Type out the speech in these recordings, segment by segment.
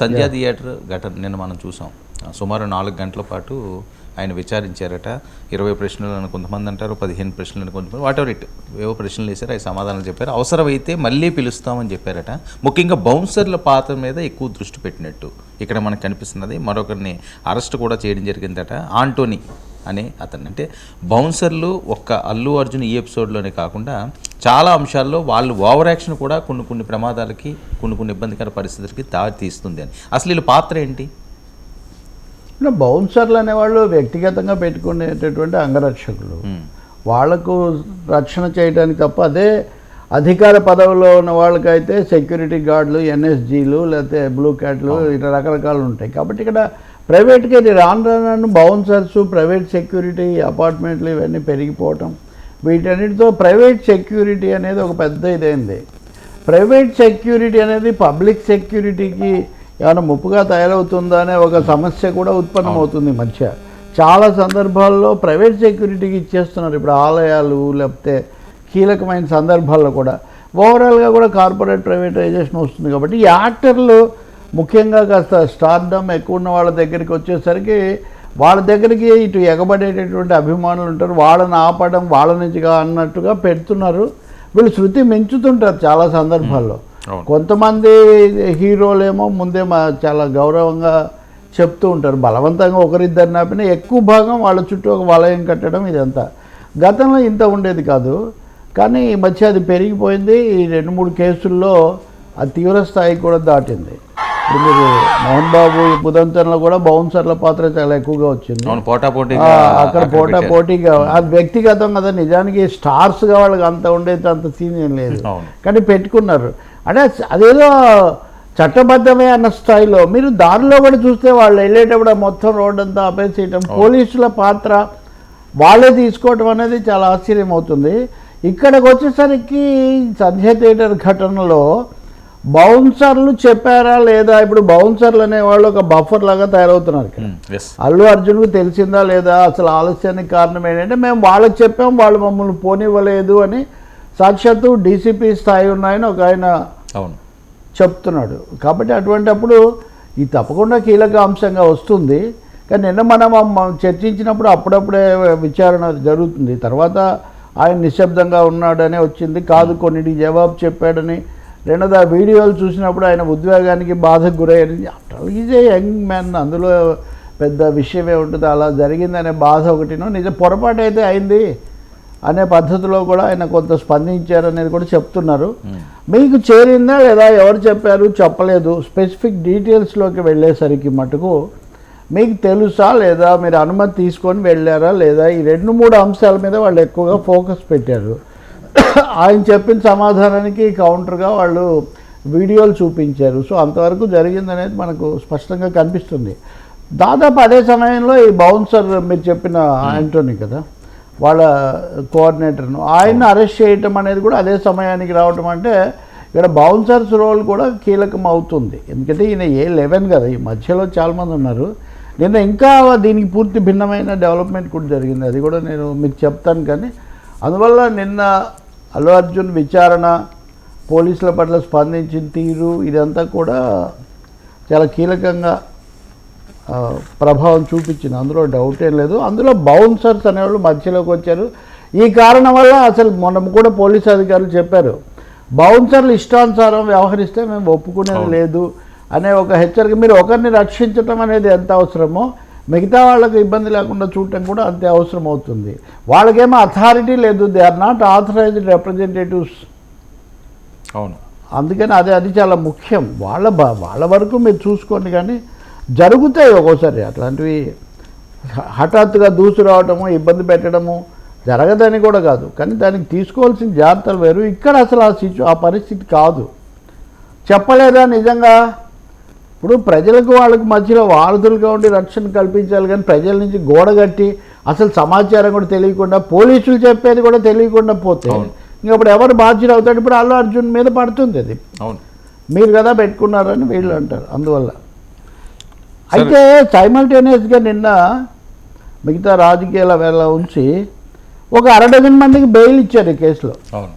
సంధ్యా theatre ఘటన నిన్న మనం చూసాం. సుమారు నాలుగు గంటల పాటు ఆయన విచారించారట. ఇరవై ప్రశ్నలు అని కొంతమంది అంటారు పదిహేను ప్రశ్నలు అని కొంతమంది వాట్ ఎవర్ ఇట్ ఏవో ప్రశ్నలు వేశారు అవి సమాధానాలు చెప్పారు. అవసరమైతే మళ్ళీ పిలుస్తామని చెప్పారట. ముఖ్యంగా బౌన్సర్ల పాత్ర మీద ఎక్కువ దృష్టి పెట్టినట్టు ఇక్కడ మనకు కనిపిస్తున్నది. మరొకరిని అరెస్ట్ కూడా చేయడం జరిగిందట. ఆంటోనీ అనే అతను అంటే బౌన్సర్లు ఒక్క అల్లు అర్జున్ ఈ ఎపిసోడ్లోనే కాకుండా చాలా అంశాల్లో వాళ్ళు ఓవర్ యాక్షన్ కూడా కొన్ని కొన్ని ప్రమాదాలకి కొన్ని కొన్ని ఇబ్బందికర పరిస్థితులకి దారి తీస్తుంది అని. అసలు వీళ్ళ పాత్ర ఏంటి? బౌన్సర్లు అనేవాళ్ళు వ్యక్తిగతంగా పెట్టుకునేటటువంటి అంగరక్షకులు. వాళ్ళకు రక్షణ చేయడానికి తప్ప అదే అధికార పదవిలో ఉన్న వాళ్ళకైతే సెక్యూరిటీ గార్డులు ఎన్ఎస్జీలు లేకపోతే బ్లూ క్యాట్లు ఇట్లా రకరకాలు ఉంటాయి. కాబట్టి ఇక్కడ ప్రైవేట్కి ఇది రాను రాను బౌన్సర్స్ ప్రైవేట్ సెక్యూరిటీ అపార్ట్మెంట్లు ఇవన్నీ పెరిగిపోవటం. వీటన్నిటితో ప్రైవేట్ సెక్యూరిటీ అనేది ఒక పెద్ద ఇదైంది. ప్రైవేట్ సెక్యూరిటీ అనేది పబ్లిక్ సెక్యూరిటీకి ఏమైనా ముప్పుగా తయారవుతుందా అనే ఒక సమస్య కూడా ఉత్పన్నమవుతుంది మధ్య. చాలా సందర్భాల్లో ప్రైవేట్ సెక్యూరిటీకి ఇచ్చేస్తున్నారు. ఇప్పుడు ఆలయాలు లేకపోతే కీలకమైన సందర్భాల్లో కూడా. ఓవరాల్గా కూడా కార్పొరేట్ ప్రైవేటైజేషన్ వస్తుంది కాబట్టి ఈ యాక్టర్లు ముఖ్యంగా కాస్త స్టార్డమ్ ఎక్కువ ఉన్న వాళ్ళ దగ్గరికి వచ్చేసరికి వాళ్ళ దగ్గరికి ఇటు ఎగబడేటటువంటి అభిమానులు ఉంటారు. వాళ్ళని ఆపడం వాళ్ళ నుంచిగా అన్నట్టుగా పెడుతున్నారు. వీళ్ళు శృతి మించుతుంటారు చాలా సందర్భాల్లో. కొంతమంది హీరోలేమో ముందే మా చాలా గౌరవంగా చెప్తూ ఉంటారు. బలవంతంగా ఒకరిద్దరు నాపిన ఎక్కువ భాగం వాళ్ళ చుట్టూ ఒక వలయం కట్టడం ఇదంతా. గతంలో ఇంత ఉండేది కాదు. కానీ ఈ మధ్య అది పెరిగిపోయింది. ఈ రెండు మూడు కేసుల్లో ఆ తీవ్ర స్థాయికి కూడా దాటింది. ఇప్పుడు మీరు మోహన్ బాబు ఈ బుదంతన్లో కూడా బౌన్సర్ల పాత్ర చాలా ఎక్కువగా వచ్చింది. అవును పోటా పోటీ అక్కడ పోటా పోటీగా అది వ్యక్తిగతం కదా నిజానికి స్టార్స్గా వాళ్ళకి అంత ఉండేది అంత సీన్ ఏం లేదు. కానీ పెట్టుకున్నారు. అంటే అదేదో చట్టబద్ధమే అన్న స్థాయిలో మీరు దారిలో కూడా చూస్తే వాళ్ళు వెళ్ళేటప్పుడు మొత్తం రోడ్ అంతా ఆపేసేయటం పోలీసుల పాత్ర వాళ్ళే తీసుకోవటం అనేది చాలా ఆశ్చర్యం అవుతుంది ఇక్కడికి వచ్చేసరికి సంధ్య థియేటర్ ఘటనలో బౌన్సర్లు చెప్పారా లేదా? ఇప్పుడు బౌన్సర్లు అనేవాళ్ళు ఒక బఫర్ లాగా తయారవుతున్నారు ఎస్ అల్లు అర్జున్కు తెలిసిందా లేదా? అసలు ఆలస్యానికి కారణం ఏంటంటే మేము వాళ్ళకి చెప్పాం వాళ్ళు మమ్మల్ని పోనివ్వలేదు అని సాక్షాత్తు డీసీపీ స్థాయి ఉన్నాయని ఒక ఆయన చెప్తున్నాడు. కాబట్టి అటువంటప్పుడు ఇది తప్పకుండా కీలక అంశంగా వస్తుంది. కానీ నిన్న మనం చర్చించినప్పుడు అప్పుడప్పుడే విచారణ జరుగుతుంది. తర్వాత ఆయన నిశ్శబ్దంగా ఉన్నాడనే వచ్చింది. కాదు కొన్నిటికి జవాబు చెప్పాడని రెండోది ఆ వీడియోలు చూసినప్పుడు ఆయన ఉద్వేగానికి బాధకు గురయ్యారని after is a young man అందులో పెద్ద విషయమే ఉంటుంది. అలా జరిగిందనే బాధ ఒకటినో నిజ పొరపాటు అయితే అయింది అనే పద్ధతిలో కూడా ఆయన కొంత స్పందించారు అనేది కూడా చెప్తున్నారు. మీకు చేరిందా లేదా ఎవరు చెప్పారు చెప్పలేదు. స్పెసిఫిక్ డీటెయిల్స్లోకి వెళ్ళేసరికి మటుకు మీకు తెలుసా లేదా మీరు అనుమతి తీసుకొని వెళ్ళారా లేదా ఈ రెండు మూడు అంశాల మీద వాళ్ళు ఎక్కువగా ఫోకస్ పెట్టారు. ఆయన చెప్పిన సమాధానానికి కౌంటర్గా వాళ్ళు వీడియోలు చూపించారు. సో అంతవరకు జరిగిందనేది మనకు స్పష్టంగా కనిపిస్తుంది. దాదాపు అదే సమయంలో ఈ బౌన్సర్ మీరు చెప్పిన ఆంటోనీ కదా వాళ్ళ కోఆర్డినేటర్ను ఆయన అరెస్ట్ చేయటం అనేది కూడా అదే సమయానికి రావటం అంటే ఇక్కడ బౌన్సర్స్ రోల్ కూడా కీలకం అవుతుంది. ఎందుకంటే ఈయన ఏ లెవెన్ కదా ఈ మధ్యలో చాలామంది ఉన్నారు. నిన్న ఇంకా దీనికి పూర్తి భిన్నమైన డెవలప్మెంట్ కూడా జరిగింది. అది కూడా నేను మీకు చెప్తాను కానీ అందువల్ల నిన్న అల్లు అర్జున్ విచారణ పోలీసుల పట్ల స్పందించిన తీరు ఇదంతా కూడా చాలా కీలకంగా ప్రభావం చూపించింది. అందులో డౌట్ ఏం లేదు. అందులో బౌన్సర్స్ అనేవాళ్ళు మధ్యలోకి వచ్చారు. ఈ కారణం వల్ల అసలు మొన్న కూడా పోలీస్ అధికారులు చెప్పారు. బౌన్సర్లు ఇష్టానుసారం వ్యవహరిస్తే మేము ఒప్పుకునేది లేదు అనే ఒక హెచ్చరిక. మీరు ఒకరిని రక్షించటం అనేది ఎంత అవసరమో మిగతా వాళ్ళకి ఇబ్బంది లేకుండా చూడటం కూడా అంతే అవసరం అవుతుంది వాళ్ళకేమో అథారిటీ లేదు. They are not authorized representatives అవును. అందుకని అది అది చాలా ముఖ్యం. వాళ్ళ వాళ్ళ వరకు మీరు చూసుకోండి కానీ జరుగుతాయి ఒక్కోసారి. అట్లాంటివి హఠాత్తుగా దూసురావటము ఇబ్బంది పెట్టడము జరగదని కూడా కాదు. కానీ దానికి తీసుకోవాల్సిన జాగ్రత్తలు వేరు. ఇక్కడ అసలు ఆ సిచు ఆ పరిస్థితి కాదు. చెప్పలేదా నిజంగా? ఇప్పుడు ప్రజలకు వాళ్ళకి మధ్యలో వారధులుగా ఉండి రక్షణ కల్పించాలి కానీ ప్రజల నుంచి గోడ కట్టి అసలు సమాచారం కూడా తెలియకుండా పోలీసులు చెప్పేది కూడా తెలియకుండా పోతే అవును. ఇంక ఇప్పుడు ఎవరు బాధ్యులు అవుతాడు ఇప్పుడు అల్లు అర్జున్ మీద పడుతుంది అది. అవును. మీరు కదా పెట్టుకున్నారని వీళ్ళు అంటారు. అందువల్ల. అయితే సైమల్టేనియస్గా నిన్న మిగతా రాజకీయాల వేళ ఉంచి ఒక అర డజన్ మందికి బెయిల్ ఇచ్చారు ఈ కేసులో. అవును.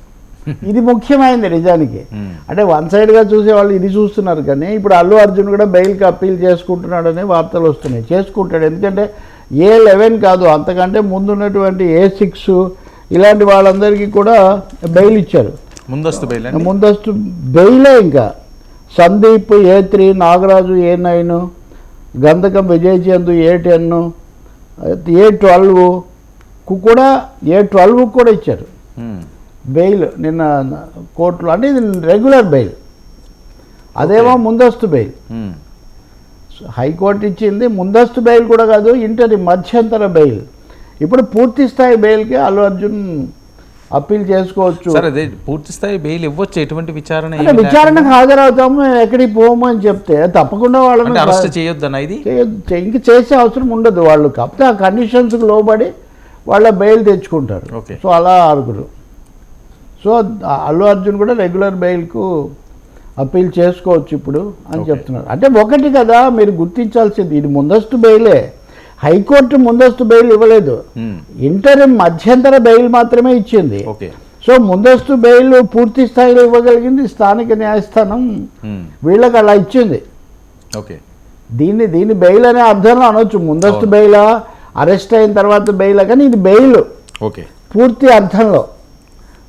ఇది ముఖ్యమైనది నిజానికి. అంటే వన్ సైడ్గా చూసే వాళ్ళు ఇది చూస్తున్నారు కానీ ఇప్పుడు అల్లు అర్జున్ కూడా బెయిల్కి అప్పీల్ చేసుకుంటున్నాడనే వార్తలు వస్తున్నాయి. చేసుకుంటాడు. ఎందుకంటే ఏ లెవెన్ కాదు అంతకంటే ముందున్నటువంటి ఏ సిక్స్ ఇలాంటి వాళ్ళందరికీ కూడా బెయిల్ ఇచ్చారు. ముందస్తు బెయిల్ ముందస్తు బెయిలే ఇంకా. Sandeep A three Nagaraju A nine గంధకం Vijay Chandu A ten A twelve కూడా ఏ ట్వెల్వ్ కూడా ఇచ్చారు. బెయిల్ నిన్న కోర్టులో అంటే ఇది రెగ్యులర్ బెయిల్. అదేమో ముందస్తు బెయిల్. హైకోర్టు ఇచ్చింది ముందస్తు బెయిల్ కూడా కాదు ఇంటరి మధ్యంతర బెయిల్. ఇప్పుడు పూర్తి స్థాయి బెయిల్కి అల్లు అర్జున్ అప్పీల్ చేసుకోవచ్చు. అదే పూర్తి స్థాయి బెయిల్ ఇవ్వచ్చు ఎటువంటి విచారణ అంటే విచారణకు హాజరవుతాము ఎక్కడికి పోము అని చెప్తే తప్పకుండా? వాళ్ళని అరెస్ట్ చేయొద్దన్న ఇది? ఇంక చేసే అవసరం ఉండదు వాళ్ళు. కాకపోతే ఆ కండిషన్స్కి లోబడి వాళ్ళ బెయిల్ తెచ్చుకుంటారు. సో అలా ఆరుగురు సో అల్లు అర్జున్ కూడా రెగ్యులర్ బెయిల్కు అప్పీల్ చేసుకోవచ్చు ఇప్పుడు అని. చెప్తున్నారు. అంటే ఒకటి కదా మీరు గుర్తించాల్సింది ఇది ముందస్తు బెయిలే హైకోర్టు ముందస్తు బెయిల్ ఇవ్వలేదు. ఉమ్. ఇంటర్ మధ్యంతర బెయిల్ మాత్రమే ఇచ్చింది. సో ముందస్తు బెయిల్ పూర్తి స్థాయిలో ఇవ్వగలిగింది స్థానిక న్యాయస్థానం. ఉమ్. వీళ్ళకి అలా ఇచ్చింది. ఓకే దీన్ని దీన్ని బెయిల్ అనే అర్థంలో అనొచ్చు. ముందస్తు. బెయిలా అరెస్ట్ అయిన తర్వాత బెయిల్ కానీ ఇది బెయిల్ ఓకే పూర్తి అర్థంలో.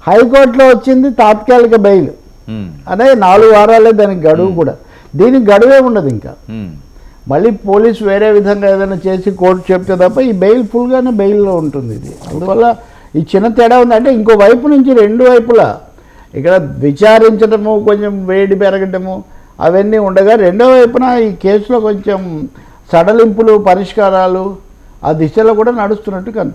హైకోర్టులో వచ్చింది తాత్కాలిక బెయిల్. ఉమ్. అదే నాలుగు వారాలే దానికి గడువు కూడా. దీనికి గడువే ఉండదు ఇంకా. ఉమ్. మళ్ళీ పోలీస్ వేరే విధంగా ఏదైనా చేసి కోర్టు చెప్తే తప్ప ఈ బెయిల్ ఫుల్గానే బెయిల్లో ఉంటుంది ఇది. అందువల్ల ఈ చిన్న తేడా ఉంది. అంటే ఇంకో వైపు నుంచి రెండు వైపులా ఇక్కడ విచారించడము కొంచెం వేడి పెరగటము అవన్నీ ఉండగా రెండో వైపున ఈ కేసులో కొంచెం సడలింపులు పరిష్కారాలు ఆ దిశలో కూడా నడుస్తున్నట్టు కనిపిస్తుంది.